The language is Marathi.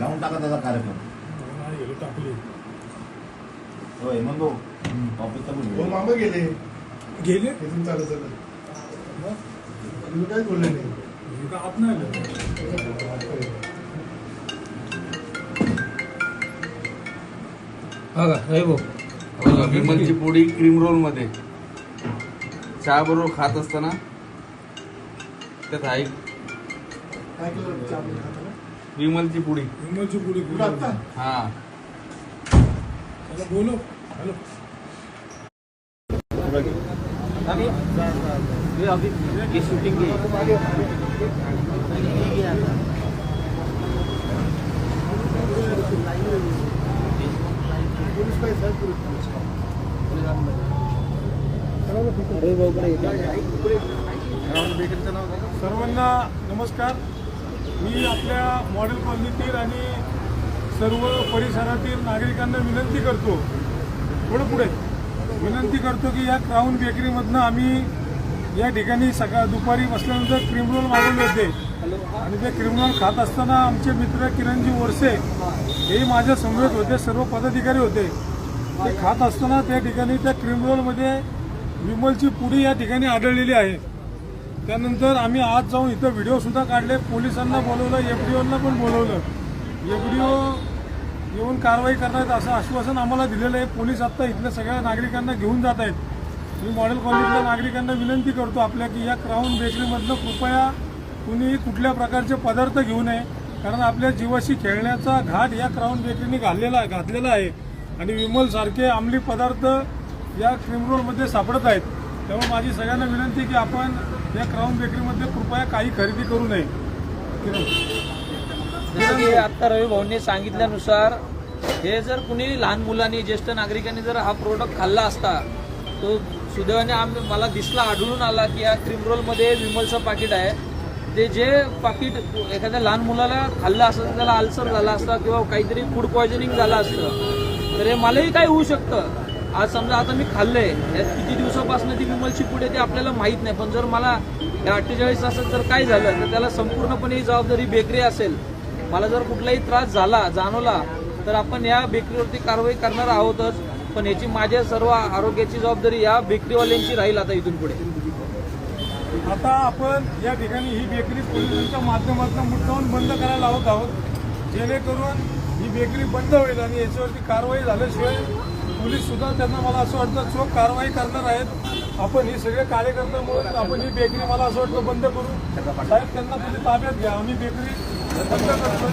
लावून टाका त्याचा कार्यक्रम. टाकली हो भाऊ ऑफिसचा हो मामा गेले. गेले? चालत चालत काय बोलले नाही? आलं. हा का? हे भाऊ बघा, विमलची पोळी क्रीम रोलमध्ये. चहा बरोबर खात असताना त्यात आहे विमलची पोळी विमलची पुढे कुठं? हा. बोलो हॅलो. सर्वांना नमस्कार. मी आपल्या मॉडेल कॉलनीतील आणि सर्व परिसरातील नागरिकांना विनंती करतो थोडं पुढे विनंती करतो की या क्राऊन बेकरीमधनं आम्ही या ठिकाणी सकाळ दुपारी बसल्यानंतर क्रीम रोल मागवले होते. आणि ते क्रीम रोल खात असताना आमचे मित्र किरणजी वरसे हे माझ्या समवेत होते सर्व पदाधिकारी होते. ते खात असताना त्या ठिकाणी त्या क्रीम रोलमध्ये विमलची पुडी या ठिकाणी आढळलेली आहे. त्यानंतर आम्ही आज जाऊन इथं व्हिडिओसुद्धा काढले. पोलिसांना बोलवलं एफ डी ओंना पण बोलवलं. एफ डी ओ येऊन कारवाई करणार असं आश्वासन आम्हाला दिलेलं आहे. पोलीस आत्ता इथल्या सगळ्या नागरिकांना घेऊन जात आहेत मी मॉडेल कॉलेजच्या नागरिकांना विनंती करतो आपल्या की या क्राऊन बेकरीमधनं कृपया कुणीही कुठल्या प्रकारचे पदार्थ घेऊ नये. कारण आपल्या जीवाशी खेळण्याचा घाट या क्राऊन बेकरीने घातलेला घातलेला आहे. आणि विमलसारखे अंमली पदार्थ या क्रीम रोडमध्ये सापडत आहेत. त्यामुळे माझी सगळ्यांना विनंती की आपण या क्राऊन बेकरीमध्ये कृपया काही खरेदी करू नये. आता रवी भाऊंनी सांगितल्यानुसार हे जर कुणी लहान मुलांनी ज्येष्ठ नागरिकांनी जर हा प्रोडक्ट खाल्ला असता तो सुदैवाने आम मला दिसला आढळून आला की या क्रिमरोलमध्ये विमलचं पाकिट आहे. ते जे पाकिट एखाद्या लहान मुलाला खाल्लं असतं त्याला अल्सर झाला असता किंवा काहीतरी फूड पॉयझनिंग झालं असतं तर हे मलाही काय होऊ शकतं. आज समजा आता मी खाल्लंय यात किती दिवसापासून ती विमलची पुढे ते आपल्याला माहीत नाही. पण जर मला या अठ्ठेचाळीस तासात जर काय झालं तर त्याला संपूर्णपणे ही जबाबदारी बेकरी असेल. मला जर कुठलाही त्रास झाला जाणवला तर आपण या बेकरीवरती कारवाई करणार आहोतच. पण याची माझ्या सर्व आरोग्याची जबाबदारी या बेकरीवाल्यांची राहील आता इथून पुढे. आता आपण या ठिकाणी ही बेकरी पोलिसांच्या माध्यमातून मुद्दाहून बंद करायला लावत आहोत. जेणेकरून ही बेकरी बंद होईल आणि याच्यावरती कारवाई झाल्याशिवाय पोलीस सुद्धा त्यांना मला असं वाटतं चोख कारवाई करणार आहेत आपण ही सगळे कार्यकर्ते म्हणून आपण ही बेकरी मला असं वाटतं बंद करू. साहेब त्यांना तुम्ही ताब्यात घ्या. आम्ही बेकरी बंद करतो.